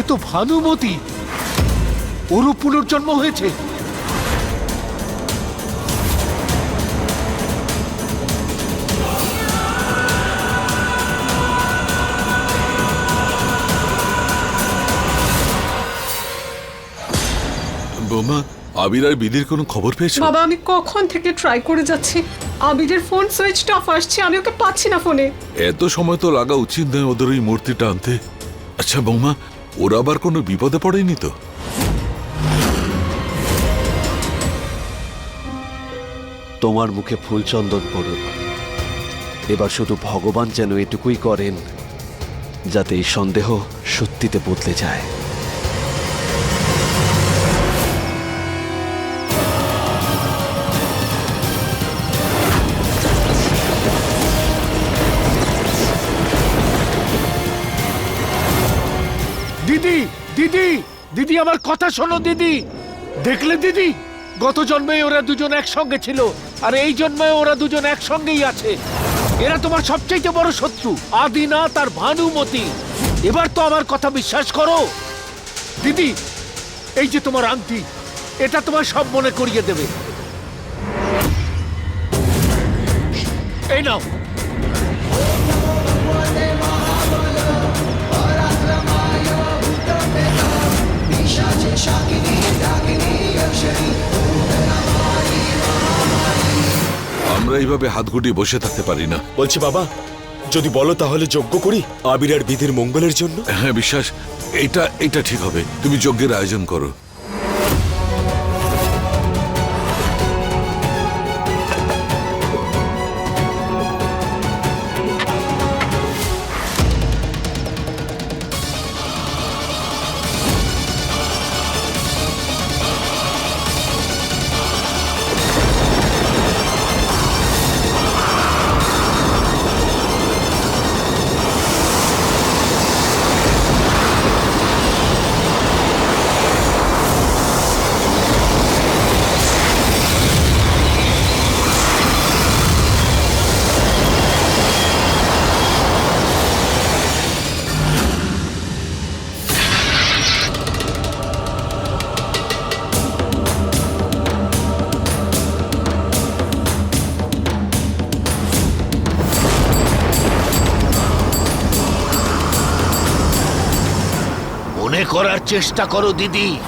এ তো ভানুমতি। ওরও পুনর্জন্ম হয়েছে। বৌমা আবির আর বিধির কোনো খবর পেয়েছ? বাবা আমি কখন থেকে ট্রাই করে যাচ্ছি? আবিরের ফোন সুইচ অফ আসছে আমি ওকে পাচ্ছি না ফোনে এত সময় তো লাগা উচিত নয় ওদের ওই মূর্তিটা আনতে। আচ্ছা বৌমা ওরা আবার কোনো বিপদে পড়েনি তো? তোমার মুখে ফুল চন্দন পড়ুক। এবার শুধু ভগবান যেন এটুকুই করেন, যাতে এই সন্দেহ সত্যিতে বদলে যায়। দিদি, আমার কথা শোনো দিদি। দেখলে দিদি? গত জন্মে ওরা দুজন একসঙ্গে ছিল, আর এই জন্মে ওরা দুজন একসঙ্গেই আছে। এরা তোমার সবচাইতে বড় শত্রু আদিনা তার ভানুমতি। এবার তো আমার কথা বিশ্বাস করো। দিদি, এই যে তোমার আংটি, এটা তোমার সব মনে করিয়ে দেবে। এই নাও। আমরা এইভাবে হাত গুটিয়ে বসে থাকতে পারি না। বলছি বাবা যদি বলো তাহলে যজ্ঞ করি আবির আর বিধির মঙ্গলের জন্য? হ্যাঁ বিশ্বাস এটা এটা ঠিক হবে। তুমি যজ্ঞের আয়োজন করো। মনে করার চেষ্টা করো, দিদি।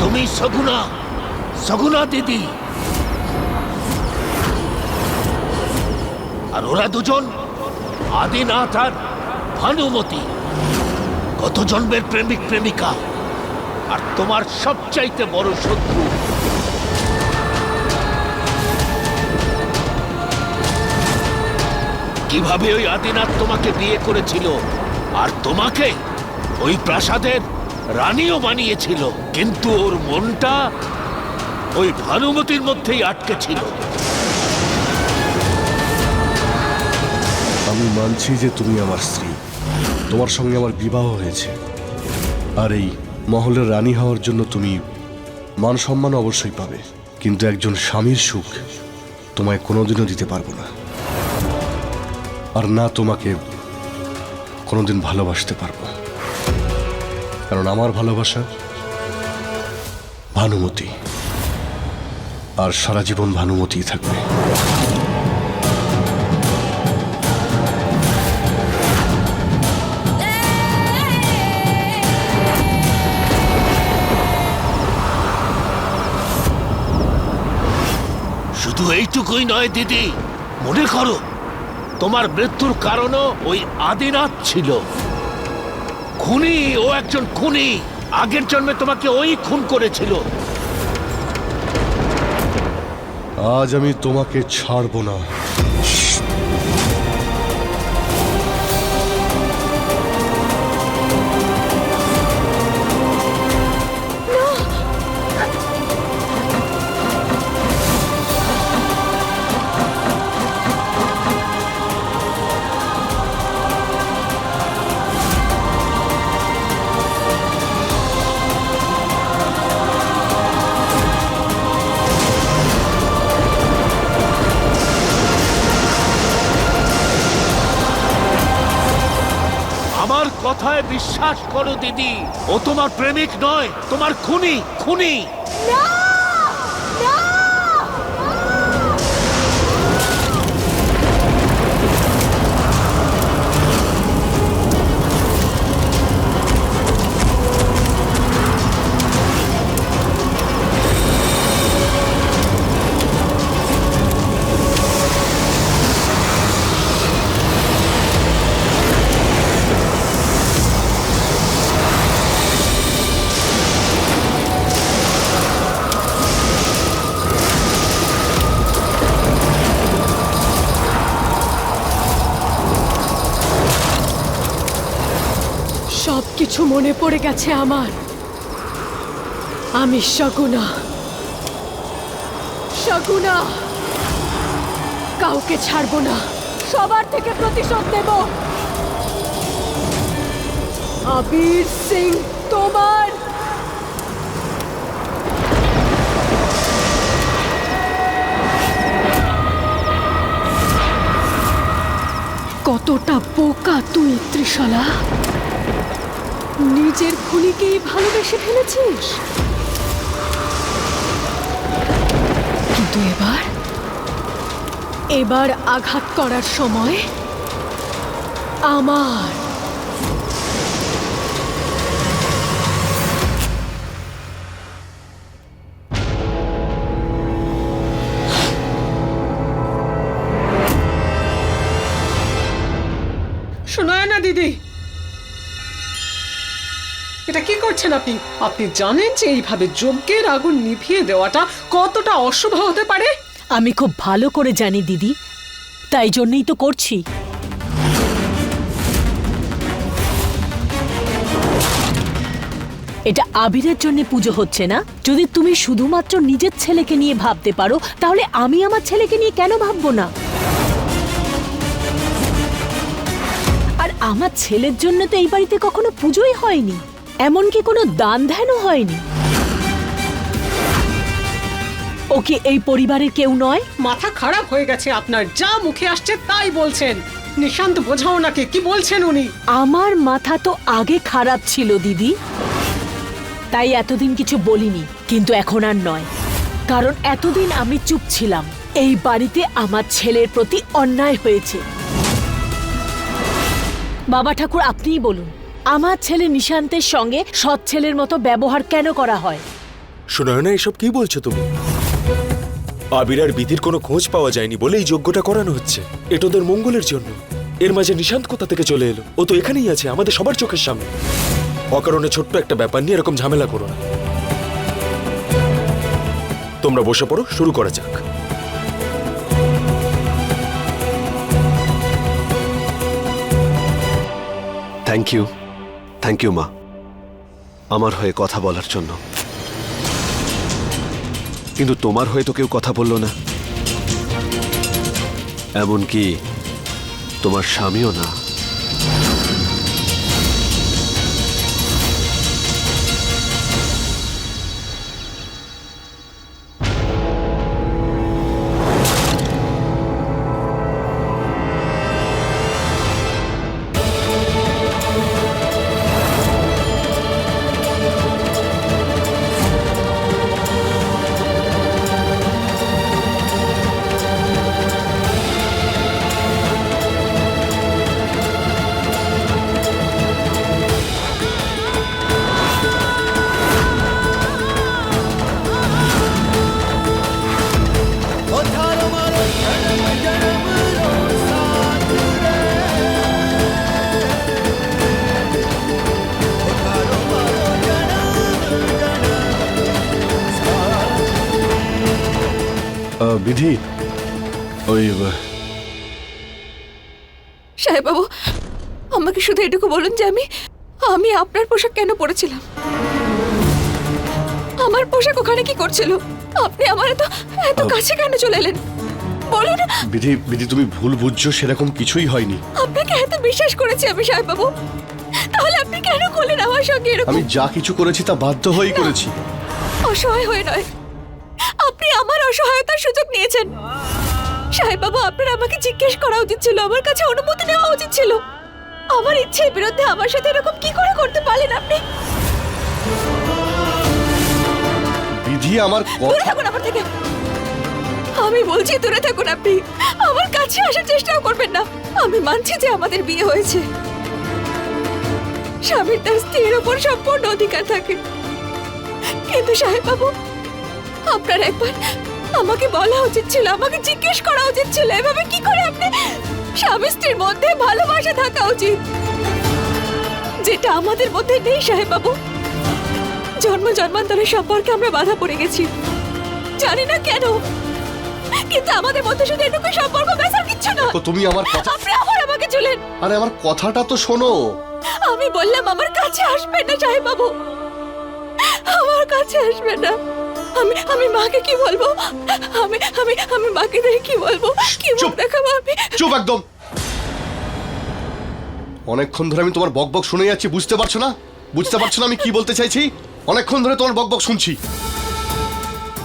তুমি সগুনা সগুনা দিদি। আর ওরা দুজন আদিনাথ আর ভানুমতি। কত জন্মের প্রেমিক, প্রেমিকা। আর তোমার সবচাইতে বড় শত্রু। কীভাবে ওই আদিনাথ তোমাকে বিয়ে করেছিল? আর তোমাকে ওই প্রাসাদের রানীও বানিয়েছিল, কিন্তু ওর মনটা ওই ভানুমতির মধ্যেই আটকে ছিল। আমি মানছি যে তুমি আমার স্ত্রী। তোমার সঙ্গে আমার বিবাহ হয়েছে। আর এই মহলের রানী হওয়ার জন্য তুমি মান সম্মান অবশ্যই পাবে। কিন্তু একজন স্বামীর সুখ তোমায় কোনোদিনও দিতে পারব না। আর না তোমাকে কোনোদিন ভালোবাসতে পারব। কারণ আমার ভালোবাসা ভানুমতি। আর সারা জীবন ভানুমতিই থাকবে। শুধু এইটুকুই নয়, দিদি। মনে করো, তোমার মৃত্যুর কারণও ওই আদিনাথ ছিল। খুনি, ও একজন খুনি। আগের জন্মে তোমাকে ওই খুন করেছিল। আজ আমি তোমাকে ছাড়বো না। বিশ্বাস করো দিদি। ও তোমার প্রেমিক নয় তোমার খুনি খুনি। সব পড়ে গেছে আমার। আমি শগুনা। শগুনা! কাউকে ছাড়বো না। সবার থেকে প্রতিশোধ নেব। আবির সিং, তোমার! কতটা বোকা তুই, ত্রিশালা! নিজের খুনিকেই ভালোবেসে ফেলেছিস? কিন্তু এবার এবার আঘাত করার সময় আমার কি করছেন আপনি? আপনি জানেন যে এইভাবে যজ্ঞের আগুন নিভিয়ে দেওয়াটা কতটা অশুভ হতে পারে? আমি খুব ভালো করে জানি, দিদি। তাই জন্যই তো করছি। এটা আবিরের জন্য পুজো হচ্ছে না? যদি তুমি শুধুমাত্র নিজের ছেলেকে নিয়ে ভাবতে পারো, তাহলে আমি আমার ছেলেকে নিয়ে কেন ভাববো না? আর আমার ছেলের জন্য তো এই বাড়িতে কখনো পুজোই হয়নি। এমনকি কোনো দান ধ্যানও হয়নি। ওকে এই পরিবারের কেউ নয়? মাথা খারাপ হয়ে গেছে আপনার। যা মুখে আসছে তাই বলছেন। নিশান্ত বোঝাও নাকি কি বলছেন উনি? আমার মাথা তো আগে খারাপ ছিল দিদি। তাই এতদিন কিছু বলিনি কিন্তু এখন আর নয়। কারণ এতদিন আমি চুপ ছিলাম। এই বাড়িতে আমার ছেলের প্রতি অন্যায় হয়েছে। বাবা ঠাকুর আপনিই বলুন। আমার ছেলে নিশান্তের সঙ্গে সৎ ছেলের মতো ব্যবহার কেন করা হয়? সুনয়না এসব কি বলছো তুমি? আবির আর বিধির কোনো খোঁজ পাওয়া যায়নি বলে এই যজ্ঞটা করানো হচ্ছে। এটা ওদের মঙ্গলের জন্য। এর মাঝে নিশান্ত কোথা থেকে চলে এলো? ও তো এখানেই আছে আমাদের সবার চোখের সামনে। অকারণে ছোট্ট একটা ব্যাপার নিয়ে এরকম ঝামেলা করো না। তোমরা বসে পড়ো শুরু করা যাক। থ্যাংক ইউ থ্যাংক ইউ মা। আমার হয়ে কথা বলার জন্য। কিন্তু তোমার হয়ে তো কেউ কথা বলল না। এমনকি তোমার স্বামীও না। বিধি? ওই আহ, সাহেববাবু আমাকে শুধু এটুকু বলুন যে আমি আমি আপনার পোশাক কেন পরেছিলাম? আমার পোশাক ওখানে কি করছিল? আপনি আমার এত এত কাছে কেন চলে এলেন? বলুন। বিধি বিধি তুমি ভুল বুঝছ সেরকম কিছুই হয়নি। আপনাকে এত বিশ্বাস করেছি আমি সাহেববাবু। তাহলে আপনি কেন করলেন আমার সঙ্গে এরকম? আমি যা কিছু করেছি তা বাধ্য হয়েই করেছি। অসহায় হয়ে নয়। আপনি আমার অসহায়তার সুযোগ নিয়েছেন। সাহেব বাবু আপনার আমাকে জিজ্ঞেস করা উচিত ছিল আমার কাছে অনুমতি নেওয়া উচিত ছিল। আমার ইচ্ছের বিরুদ্ধে আমার সাথে এরকম কি করে করতে পারলেন আপনি? বিধি আমার দূরে থাকুন আমার থেকে। আমি বলছি দূরে থাকুন আপনি। আমার কাছে আসার চেষ্টাও করবেন না। আমি মানছি যে আমাদের বিয়ে হয়েছে। স্বামীর তার স্ত্রীর ওপর সম্পূর্ণ অধিকার থাকে। কিন্তু সাহেব বাবু আপনার একবার আমাকে বলা উচিত ছিল আমাকে জিজ্ঞেস করা উচিত ছিল এভাবে কি করে আপনি স্বামী স্ত্রীর মধ্যে ভালোবাসা থাকা উচিত? যেটা আমাদের মধ্যে নেই সাহেব বাবু জন্ম জন্মান্তরের সম্পর্কে আমরা বাধা পড়ে গেছি। জানি না কেন কিন্তু আমাদের মধ্যে শুধু এটুকু সম্পর্ক ব্যাস আর কিচ্ছু না তো তুমি আমার কথা আপনি আবার আমাকে চলেন। আরে আমার কথাটা তো শোনো। আমি বললাম আমার কাছে আসবেন না সাহেব বাবু আমার কাছে আসবেন না। আমি আমি মাকে কি বলব? আমি আমি আমি মাকে দেখে কি বলব? কি মুখ চুপ। দেখাবো আমি? চুপ একদম! অনেকক্ষণ ধরে আমি তোমার বকবক শুনে যাচ্ছি বুঝতে পারছ না? বুঝতে পারছ না আমি কি বলতে চাইছি? অনেকক্ষণ ধরে তোমার বকবক শুনছি।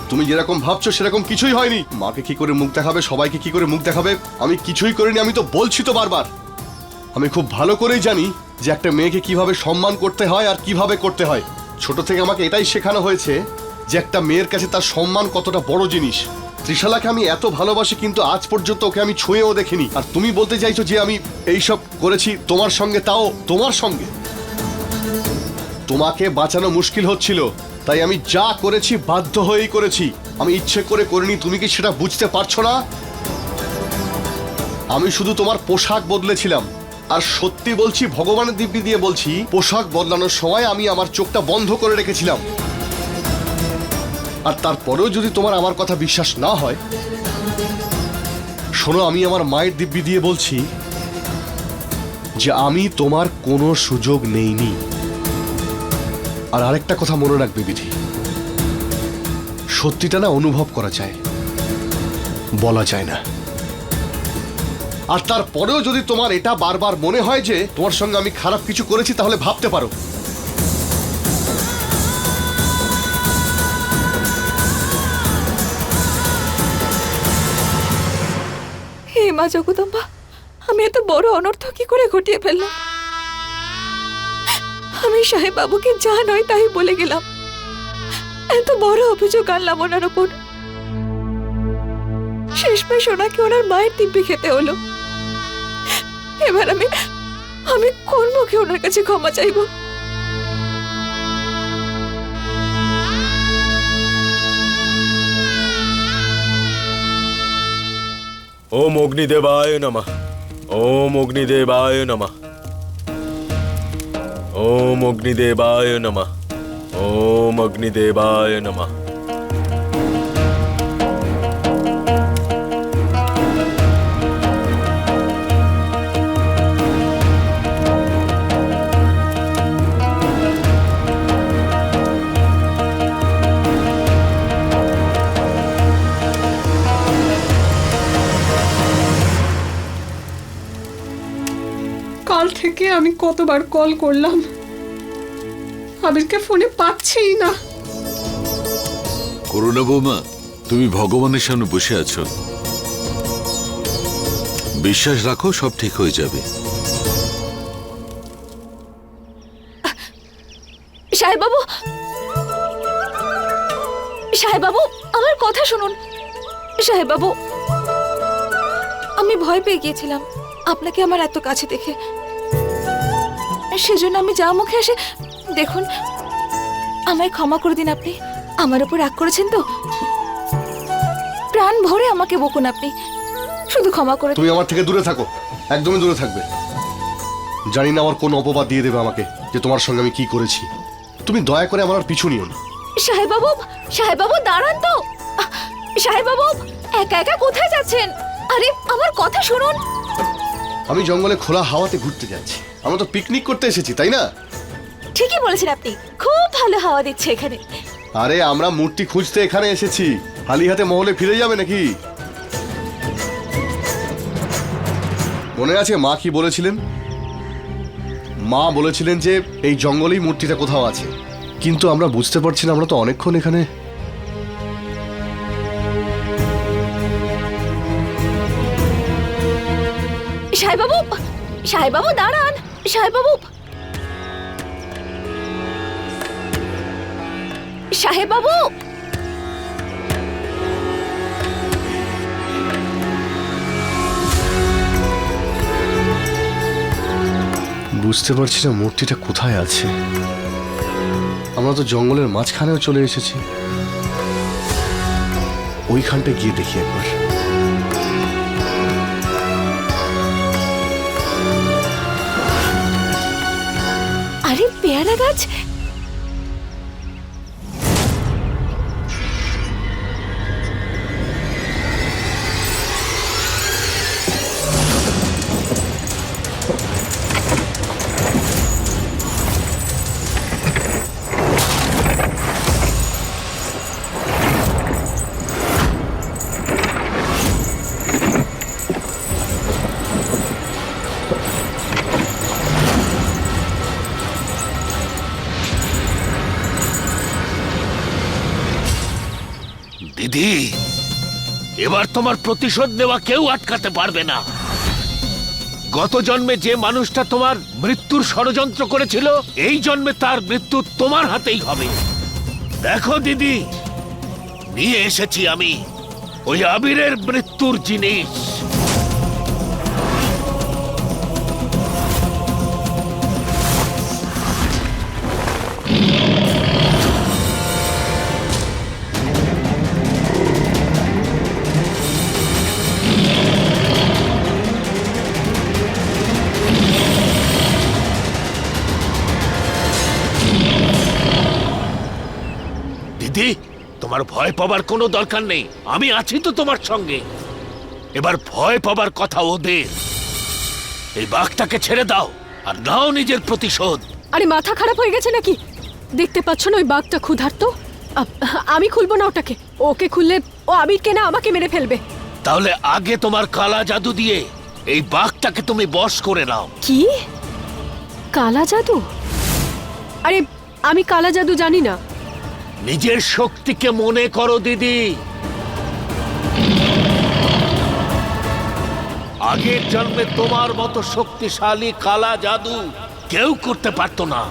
তুমি যেরকম ভাবছ সেরকম কিছুই হয়নি। মাকে কি করে মুখ দেখাবে সবাইকে কি করে মুখ দেখাবে আমি কিছুই করিনি আমি তো বলছি তো বারবার। আমি খুব ভালো করেই জানি যে একটা মেয়েকে কীভাবে সম্মান করতে হয় আর কীভাবে করতে হয়। ছোট থেকে আমাকে এটাই শেখানো হয়েছে যে একটা মেয়ের কাছে তার সম্মান কতটা বড় জিনিস। ত্রিশালাকে আমি এত ভালোবাসি, কিন্তু আজ পর্যন্ত ওকে আমি ছুঁয়েও দেখিনি। আর তুমি বলতে চাইছো যে আমি এইসব করেছি তোমার সঙ্গে, তাও তোমার সঙ্গে? তোমাকে বাঁচানো মুশকিল হচ্ছিল, তাই আমি যা করেছি বাধ্য হয়েই করেছি। আমি ইচ্ছে করে করিনি, তুমি কি সেটা বুঝতে পারছ না? আমি শুধু তোমার পোশাক বদলেছিলাম। আর সত্যি বলছি, ভগবানের দিব্যি দিয়ে বলছি, পোশাক বদলানোর সময় আমি আমার চোখটা বন্ধ করে রেখেছিলাম। আর তারপরেও যদি তোমার আমার কথা বিশ্বাস না হয়, শোনো, আমি আমার মায়ের দিব্যি দিয়ে বলছি যে আমি তোমার কোনো সুযোগ নেইনি। আর আরেকটা কথা মনে রাখবে বিধি। সত্যিটা না অনুভব করা যায়, বলা যায় না। আর তারপরেও যদি তোমার এটা বারবার মনে হয় যে তোমার সঙ্গে আমি খারাপ কিছু করেছি, তাহলে ভাবতে পারো। মা জগদম্বা, আমি এত বড় অনর্থ কি করে ঘটিয়ে ফেললাম? আমি সাহেব বাবুকে যা নয় তাই বলে গেলাম। এত বড় অভিযোগ আনলাম ওনার ওপর শেষমেশ ওনাকে ওনার মায়ের দিব্যি খেতে হলো। এবার আমি আমি কোন মুখে ওনার কাছে ক্ষমা চাইব? ওম অগ্নিদেবায় নমঃ। ওম অগ্নিদেবায় নমঃ। ওম অগ্নিদেবায় নমঃ। ওম অগ্নিদেবায় নমঃ। আমি কতবার কল করলাম। আবিরকে ফোনে পাচ্ছেই না। করুণা বৌমা তুমি ভগবানের সামনে বসে আছো। বিশ্বাস রাখো সব ঠিক হয়ে যাবে। সাহেব বাবু সাহেব বাবু আমার কথা শুনুন। সাহেব বাবু আমি ভয় পেয়ে গিয়েছিলাম। আপনাকে আমার এত কাছে দেখে। সেজন্য আমি যা মুখে আসে দেখুন আমায় ক্ষমা করে দিন আপনি। আমার উপর রাগ করেছেন তো? প্রাণ ভরে আমাকে বকুন আপনি। শুধু ক্ষমা করে তুমি আমার থেকে দূরে থাকো একদমই দূরে থাকবে। জানি না আমার কোন অপবাদ দিয়ে দেবে আমাকে যে তোমার সঙ্গে আমি কি করেছি। তুমি দয়া করে আমার আর পিছু নিও না। সাহেব বাবু সাহেব বাবু দাঁড়ান তো। সাহেব বাবু একা একা কোথায় যাচ্ছেন? আরে আমার কথা শুনুন। আমি জঙ্গলে খোলা হাওয়াতে ঘুরতে যাচ্ছি। আমরা তো পিকনিক করতে এসেছি তাই না? ঠিকই বলেছেন আপনি। খুব ভালো হাওয়া দিচ্ছে এখানে। আরে আমরা মূর্তি খুঁজতে এখানে এসেছি। খালি হাতে মহলে ফিরে যাবে নাকি? মনে আছে মা কি বলেছিলেন? মা বলেছিলেন যে এই জঙ্গলেই মূর্তিটা কোথাও আছে। কিন্তু আমরা বুঝতে পারছি না আমরা তো অনেকক্ষণ এখানে। সাহেব বাবু সাহেব বাবু দাঁড়ান। সাহেব বাবু সাহেব বাবু বুঝতে পারছি না মূর্তিটা কোথায় আছে। আমরা তো জঙ্গলের মাঝখানেও চলে এসেছি। ওইখানটা গিয়ে দেখি একবার। পেয়ারা গাছ এবার তোমার প্রতিশোধ নেওয়া কেউ আটকাতে পারবে না। গত জন্মে যে মানুষটা তোমার মৃত্যুর ষড়যন্ত্র করেছিল, এই জন্মে তার মৃত্যু তোমার হাতেই হবে। দেখো দিদি, নিয়ে এসেছি আমি ওই আবিরের মৃত্যুর জিনিস। তোমার ভয় পাবার কোনো দরকার নেই। আমি আছি তো তোমার সঙ্গে। এবার ভয় পাবার কথা ওদের। এই বাঘটাকে ছেড়ে দাও আর নাও নিজের প্রতিশোধ। আরে মাথা খারাপ হয়ে গেছে নাকি? দেখতে পাচ্ছ না ওই বাঘটা ক্ষুধার্ত? আমি খুলবো না ওটাকে। ওকে খুললে ও আবিরকে না আমাকে মেরে ফেলবে। তাহলে আগে তোমার কালা জাদু দিয়ে এই বাঘটাকে তুমি বশ করে নাও। কি? কালা জাদু? আরে আমি কালা জাদু জানি না। নিজের শক্তিকে মনে করো, দিদি। আগের জন্মে তোমার মতো শক্তিশালী, কালা জাদু কেউ করতে পারতো না।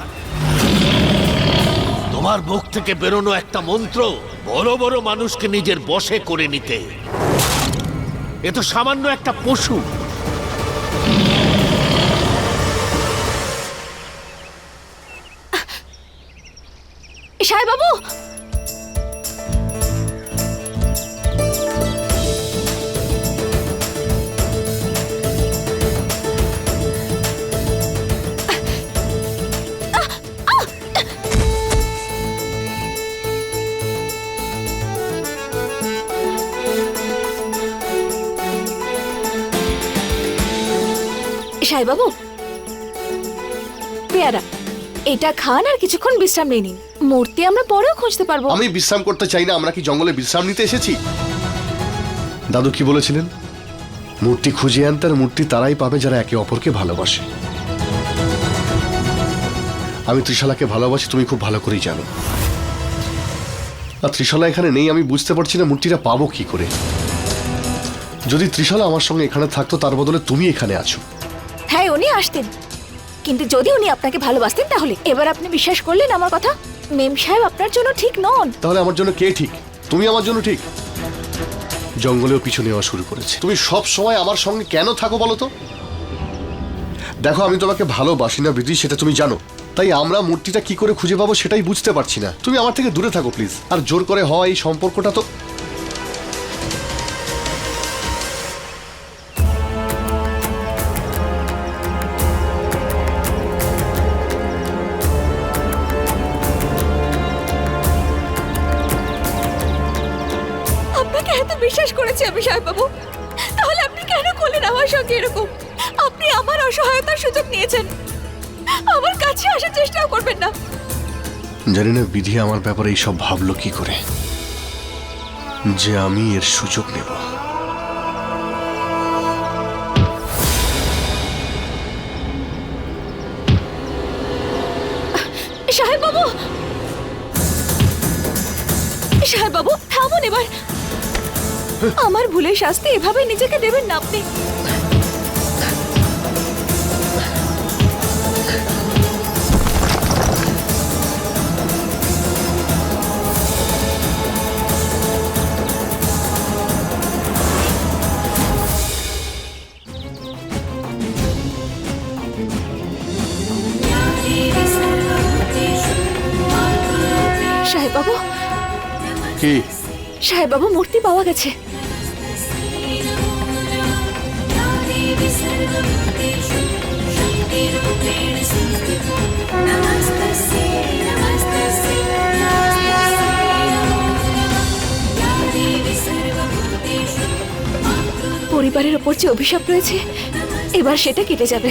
তোমার মুখ থেকে বেরোনো একটা মন্ত্র বড় বড় মানুষকে নিজের বশে করে নিতে। এ তো সামান্য একটা পশু। সাহেব বাবু সাহেব বাবু পেয়ারা এটা খান আর কিছুক্ষণ বিশ্রাম নিয়ে নিন। মূর্তি আমরা পরেও খুঁজতে পারব। আমি বিশ্রাম করতে চাই না আমরা কি জঙ্গলে বিশ্রাম নিতে এসেছি? দাদু কি বলেছিলেন? মূর্তি খুঁজে আনতে আর মূর্তি তারাই পাবে যারা একে অপরকে ভালোবাসে। আমি ত্রিশালাকে ভালোবাসি তুমি খুব ভালো করেই জানো। আর ত্রিশালা এখানে নেই আমি বুঝতে পারছি না মূর্তিটা পাবো কি করে। যদি ত্রিশালা আমার সঙ্গে এখানে থাকতো তার বদলে তুমি এখানে আছো। হ্যাঁ উনি আসতেন। কিন্তু যদি উনি আপনাকে ভালোবাসতেন তাহলে এবার আপনি বিশ্বাস করলেন আমার কথা? মেম সাহেব আপনার জন্য ঠিক নন। তাহলে আমার জন্য কে ঠিক? তুমি আমার জন্য ঠিক? জঙ্গলেও পিছু নেওয়া শুরু করেছে। তুমি সব সময় আমার সঙ্গে কেন থাকো বলো তো? দেখো, আমি তোমাকে ভালোবাসি না বিধি, সেটা তুমি জানো। তাই আমরা মূর্তিটা কি করে খুঁজে পাবো সেটাই বুঝতে পারছি না। তুমি আমার থেকে দূরে থাকো, প্লিজ। আর জোর করে হওয়া এই সম্পর্কটা তো জানি না বিধি আমার ব্যাপারে এইসব ভাবলো কি করে। যে আমি এর সুযোগ নেব। সাহেব বাবু থামুন এবার। আমার ভুলের শাস্তি এভাবে নিজেকে দেবেন না আপনি। কি? সাহেব বাবু মূর্তি পাওয়া গেছে। পরিবারের ওপর যে অভিশাপ রয়েছে, এবার সেটা কেটে যাবে।